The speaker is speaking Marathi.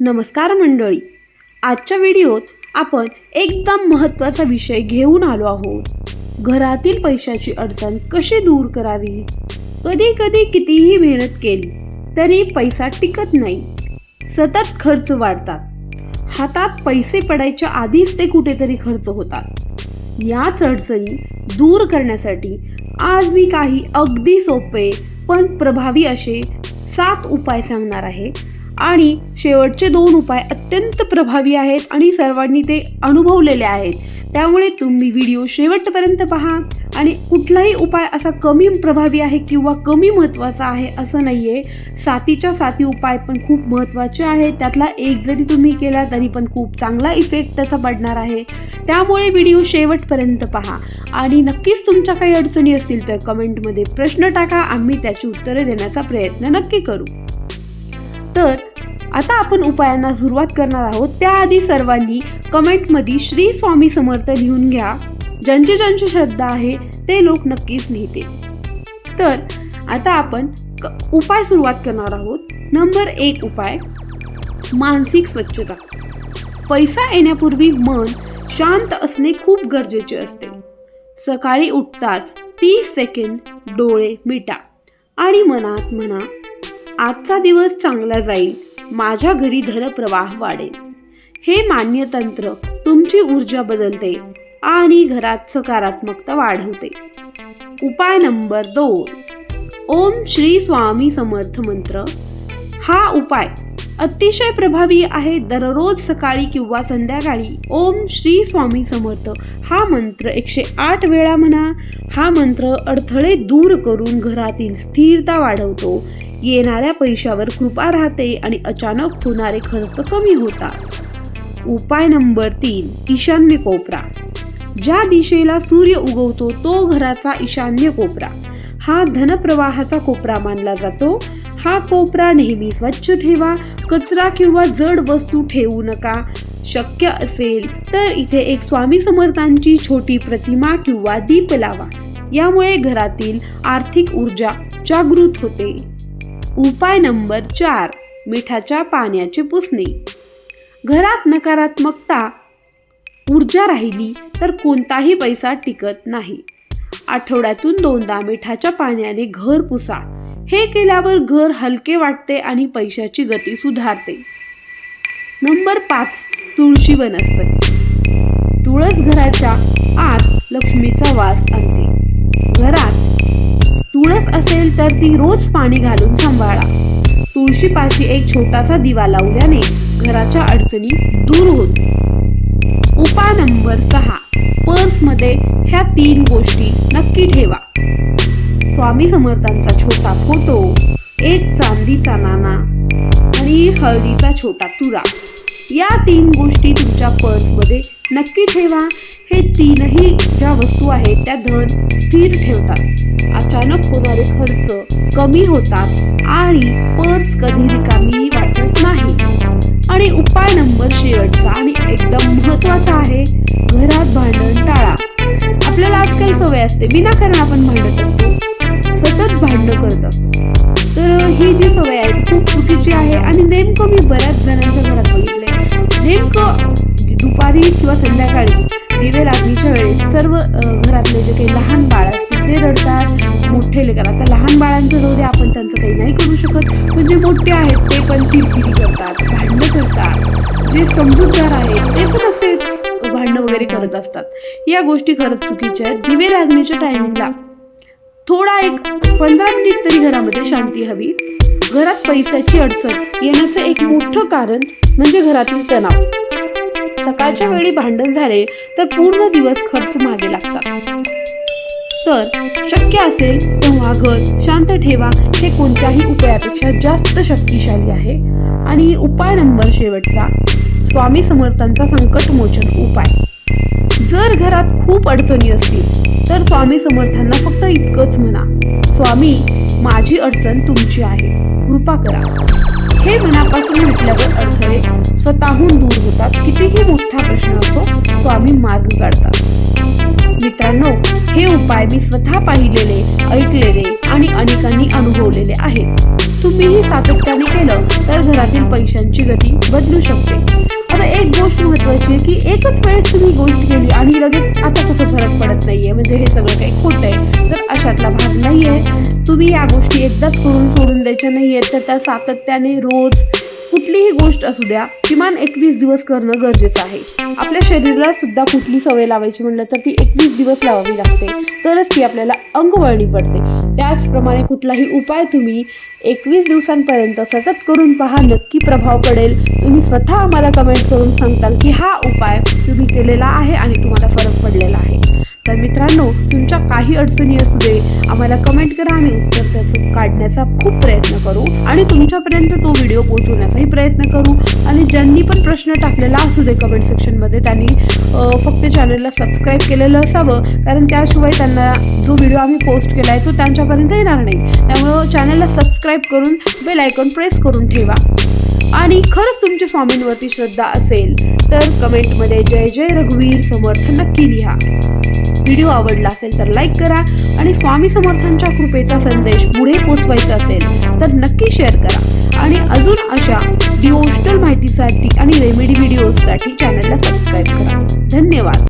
नमस्कार मंडळी. आजच्या व्हिडिओत आपण एकदम महत्त्वाचा विषय घेऊन आलो आहोत. घरातील पैशाची अडचण कशी दूर करावी? कधी कधी कितीही मेहनत केली तरी पैसा टिकत नाही. सतत खर्च वाढतात. हातात पैसे पडायच्या आधीच ते कुठेतरी खर्च होतात. याच अडचणी दूर करण्यासाठी आज मी काही अगदी सोपे पण प्रभावी असे सात उपाय सांगणार आहे. आणि शेवटचे दोन उपाय अत्यंत प्रभावी आहेत आणि सर्वांनी ते अनुभवलेले आहेत. त्यामुळे तुम्ही व्हिडिओ शेवटपर्यंत पहा आणि कुठलाही उपाय असा कमी प्रभावी आहे किंवा कमी महत्त्वाचा आहे असं नाही आहे साथीच्या साथी उपाय पण खूप महत्त्वाचे आहेत. त्यातला एक जरी तुम्ही केला तरी पण खूप चांगला इफेक्ट त्याचा पडणार आहे. त्यामुळे व्हिडिओ शेवटपर्यंत पहा. आणि नक्कीच तुमच्या काही अडचणी असतील तर कमेंटमध्ये प्रश्न टाका. आम्ही त्याची उत्तरे देण्याचा प्रयत्न नक्की करू. तर आता आपण उपायांना सुरुवात करणार आहोत. त्याआधी सर्वांनी कमेंटमध्ये श्री स्वामी समर्थ लिहून घ्या. ज्यांची ज्यांची श्रद्धा आहे ते लोक नक्कीच लिहिते तर आता आपण क- उपाय सुरुवात करणार आहोत. नंबर एक उपाय मानसिक स्वच्छता. पैसा येण्यापूर्वी मन शांत असणे खूप गरजेचे असते. सकाळी उठताच तीस सेकंड डोळे मिटा आणि मनात म्हणा आजचा दिवस चांगला जाईल. माझ्या घरी धनप्रवाह वाढेल. हे मान्य तंत्र तुमची ऊर्जा बदलते आणि घरात सकारात्मकता वाढवते. उपाय नंबर दोन. ओम श्री स्वामी समर्थ मंत्र. हा उपाय अतिशय प्रभावी आहे. दररोज सकाळी किंवा संध्याकाळी ओम श्री स्वामी समर्थ हा मंत्र एकशे आठ वेळा म्हणा. हा मंत्र अडथळे दूर करून घरातील स्थिरता वाढवतो. येणाऱ्या पैशावर कृपा राहते आणि अचानक होणारे खर्च कमी होतात. उपाय नंबर तीन ईशान्य कोपरा. ज्या दिशेला सूर्य उगवतो तो घराचा ईशान्य कोपरा. हा धनप्रवाहाचा कोपरा मानला जातो. हा कोपरा नेहमी स्वच्छ ठेवा कचरा किंवा जड वस्तू ठेवू नका. शक्य असेल तर इथे एक स्वामी समर्थांची छोटी प्रतिमा किंवा दीप लावा. यामुळे घरातील आर्थिक ऊर्जा जागृत होते. उपाय नंबर चार मिठाच्या पाण्याचे पुसणे. घरात नकारात्मकता ऊर्जा राहिली तर कोणताही पैसा टिकत नाही. आठवड्यातून दोनदा मिठाच्या पाण्याने घर पुसा. हे केल्यावर घर हलके वाटते आणि पैशाची गती सुधारते. नंबर पाच तुळशी वनस्पती. तुळस घराच्या आत लक्ष्मीचा वास आणते. घरात तुळस असेल तर ती रोज पाणी घालून सांभाळा. तुळशीपाशी एक छोटासा दिवा लावल्याने घराच्या अडचणी दूर होत उपाय नंबर सहा. पर्समध्ये ह्या तीन गोष्टी नक्की ठेवा. स्वामी समर्थांचा छोटा फोटो एक चांदीचा नाणा आणि हळदीचा छोटा तुरा. या तीन गोष्टी तुमच्या पर्समध्ये नक्की ठेवा. हे तीनही ज्या वस्तू आहेत त्या धन स्थिर ठेवतात. अचानक होणारे खर्च कमी होतात आणि पर्स कधी रिकामी वाटत नाही. आणि उपाय नंबर शेवटचा आणि एकदम महत्त्वाचा आहे घरात भांडण टाळा. आपल्याला आज काही सवय असते विनाकारण आपण भांडत असतो. सतत भांडण करत असतो. तर ही जी सवय आहे ती खूप चुकीची आहे आणि नेमकं मी बऱ्याच जणांच्या घरात बघितलंय. नेमकं दुपारी किंवा संध्याकाळी दिवे लागणीच्या वेळेस सर्व घरातले जे काही लहान बाळ असतील ते रडतात मोठे लेकर आता लहान बाळांचं जाऊ दे आपण त्यांचं काही नाही करू शकत. पण जे मोठे आहेत ते पण चिडचिडी करतात भांडणं करतात. जे समजूतदार आहेत ते पण असे भांडणं वगैरे करत असतात. या गोष्टी खरंच चुकीच्या आहेत. दिवे लागण्याच्या टायमिंगला थोडा एक पंधरा मिनिट तरी घरामध्ये शांती हवी. घरात पैशाची अडचण येण्याचं एक मोठं कारण म्हणजे घरातील तणाव. सकाळच्या वेळी भांडण झाले तर पूर्ण दिवस खर्च मागे लागतात. तर शक्य असेल तेव्हा घर शांत ठेवा हे कोणत्याही उपायापेक्षा जास्त शक्तिशाली आहे. आणि उपाय नंबर शेवटचा स्वामी समर्थांचा संकटमोचन उपाय. जर घरात खूप अडचणी असतील तर स्वामी समर्थांना फक्त इतकंच म्हणा. स्वामी माझी अडचण तुमची आहे. कृपा करा. हे मनापासून म्हटल्यावर अडथळे स्वतःहून दूर होतात. मोठा प्रश्न असतो तो आम्ही मार्ग काढतात मित्रांनो हे उपाय मी स्वतः पाहिलेले ऐकलेले आणि अनेकांनी अनुभवलेले आहेत. तुम्हीही सातत्याने केलं तर घरातील पैशांची गती बदलू शकते. आता एक गोष्ट महत्वाची आहे की एकच वेळेस तुम्ही गोष्ट केली आणि लगेच आता कसं फरक पडत नाहीये म्हणजे हे सगळं काही खोट आहे. तर अशातला भाग नाहीये. तुम्ही या गोष्टी एकदाच करून सोडून द्यायच्या नाहीये तर त्या सातत्याने रोज कुठलीही गोष्ट असू द्या किमान एकवीस दिवस करणं गरजेचं आहे. आपल्या शरीराला सुद्धा कुठली सवय लावायची म्हणलं तर ती एकवीस दिवस लावावी लागते. तरच ती आपल्याला अंगवळणी पडते. त्याचप्रमाणे कुठलाही उपाय तुम्ही एकवीस दिवसांपर्यंत सतत करून पहा नक्की प्रभाव पडेल. तुम्ही स्वतः आम्हाला कमेंट करून सांगताल की हा उपाय तुम्ही केलेला आहे आणि तुम्हाला फरक पडलेला आहे. तर मित्रांनो तुमच्या काही अडचणी असू दे आम्हाला कमेंट करा आम्ही उत्तर त्याचं काढण्याचा खूप प्रयत्न करू. आणि तुमच्यापर्यंत तो व्हिडिओ पोहोचवण्याचाही प्रयत्न करू. आणि ज्यांनी पण प्रश्न टाकलेला असू दे कमेंट सेक्शनमध्ये त्यांनी फक्त चॅनलला सबस्क्राईब केलेलं असावं. कारण त्याशिवाय त्यांना जो व्हिडिओ आम्ही पोस्ट केला आहे तो त्यांच्यापर्यंत येणार नाही. त्यामुळं चॅनलला सबस्क्राईब करून बेल आयकॉन प्रेस करून ठेवा. आणि खरंच तुमची स्वामींवरती श्रद्धा असेल तर कमेंटमध्ये जय जय रघुवीर समर्थ नक्की लिहा. व्हिडिओ आवडला असेल तर लाईक करा आणि स्वामी समर्थांच्या कृपेचा संदेश पुढे पोचवायचा असेल तर नक्की शेअर करा. आणि अजून अशा डिओशनल माहितीसाठी आणि रेमेडी व्हिडिओजसाठी चॅनलला सबस्क्राईब करा. धन्यवाद.